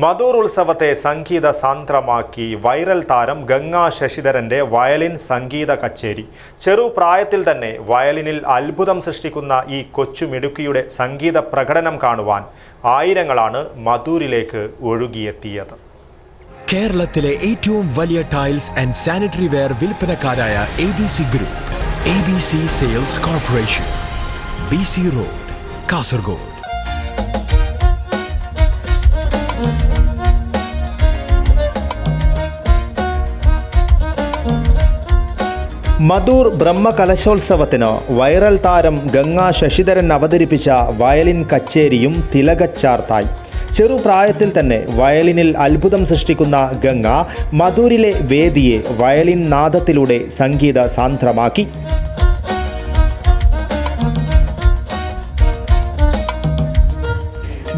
മധൂർ ഉത്സവത്തെ സംഗീത സാന്ദ്രമാക്കി. Viral താരം Ganga ശശിധരന്റെ violin സംഗീത കച്ചേരി. ചെറുപ്രായത്തിൽ തന്നെ വയലിനിൽ അത്ഭുതം സൃഷ്ടിക്കുന്ന ഈ കൊച്ചുമിടുക്കിയുടെ സംഗീത പ്രകടനം കാണുവാൻ ആയിരങ്ങളാണ് മധൂരിലേക്ക് ഒഴുകിയെത്തിയത്. കേരളത്തിലെ ഏറ്റവും വലിയ tiles and sanitary ware വിൽപ്പനക്കാരായ A B C group A B C sales corporation B C road Kasaragod. Madhur ബ്രഹ്മകലശോത്സവത്തിന് viral താരം ഗംഗാ ശശിധരൻ അവതരിപ്പിച്ച വയലിൻ കച്ചേരിയും തിലകച്ചാർത്തായി. ചെറുപ്രായത്തിൽ തന്നെ വയലിനിൽ അത്ഭുതം സൃഷ്ടിക്കുന്ന ഗംഗ മധൂരിലെ വേദിയെ വയലിൻ നാദത്തിലൂടെ സംഗീത സാന്ദ്രമാക്കി.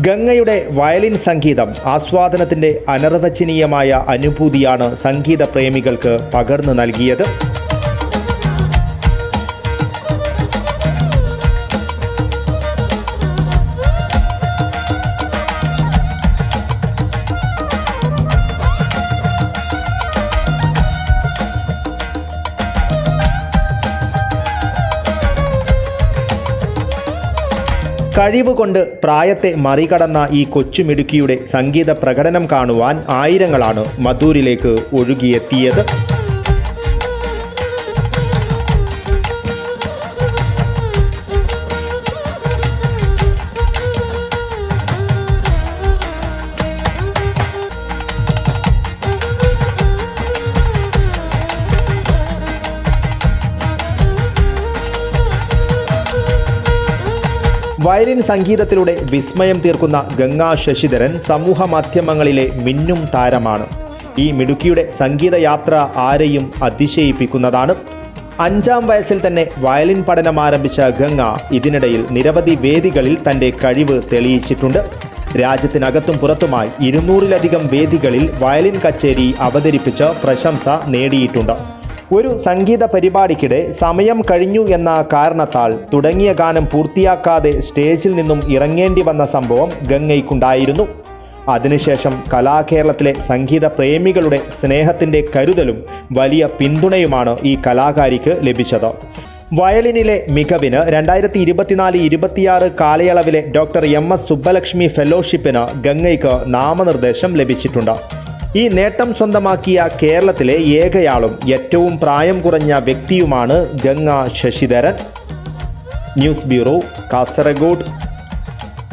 ഗംഗയുടെ വയലിൻ സംഗീതം ആസ്വാദനത്തിന്റെ അനർവചനീയമായ അനുഭൂതിയാണ് സംഗീത പ്രേമികൾക്ക് പകർന്നു നൽകിയത്. കഴിവ് കൊണ്ട് പ്രായത്തെ മറികടന്ന ഈ കൊച്ചുമിടുക്കിയുടെ സംഗീത പ്രകടനം കാണുവാൻ ആയിരങ്ങളാണ് മധൂരിലേക്ക് ഒഴുകിയെത്തിയത്. വയലിൻ സംഗീതത്തിലൂടെ വിസ്മയം തീർക്കുന്ന ഗംഗാ ശശിധരൻ സമൂഹ മാധ്യമങ്ങളിലെ മിന്നും താരമാണ്. ഈ മിടുക്കിയുടെ സംഗീതയാത്ര ആരെയും അതിശയിപ്പിക്കുന്നതാണ്. അഞ്ചാം വയസ്സിൽ തന്നെ വയലിൻ പഠനം ആരംഭിച്ച ഗംഗ ഇതിനിടയിൽ നിരവധി വേദികളിൽ തന്റെ കഴിവ് തെളിയിച്ചിട്ടുണ്ട്. രാജ്യത്തിനകത്തും പുറത്തുമായി ഇരുന്നൂറിലധികം വേദികളിൽ വയലിൻ കച്ചേരി അവതരിപ്പിച്ച് പ്രശംസ നേടിയിട്ടുണ്ട്. ഒരു സംഗീത പരിപാടിക്കിടെ സമയം കഴിഞ്ഞു എന്ന കാരണത്താൽ തുടങ്ങിയ ഗാനം പൂർത്തിയാക്കാതെ സ്റ്റേജിൽ നിന്നും ഇറങ്ങേണ്ടി വന്ന സംഭവം ഗംഗയ്ക്കുണ്ടായിരുന്നു. അതിനുശേഷം കലാകേരളത്തിലെ സംഗീത പ്രേമികളുടെ സ്നേഹത്തിന്റെ കരുതലും വലിയ പിന്തുണയുമാണ് ഈ കലാകാരിക്ക് ലഭിച്ചത്. വയലിനിലെ മികവിന് രണ്ടായിരത്തി ഇരുപത്തിനാല് ഇരുപത്തിയാറ് കാലയളവിലെ ഡോക്ടർ എം എസ് സുബ്ബലക്ഷ്മി ഫെലോഷിപ്പിന് ഗംഗയ്ക്ക് നാമനിർദ്ദേശം ലഭിച്ചിട്ടുണ്ട്. ഈ നേട്ടം സ്വന്തമാക്കിയ കേരളത്തിലെ ഏകയാളും ഏറ്റവും പ്രായം കുറഞ്ഞ വ്യക്തിയുമാണ് Ganga Sasidharan. News bureau Kasaragod.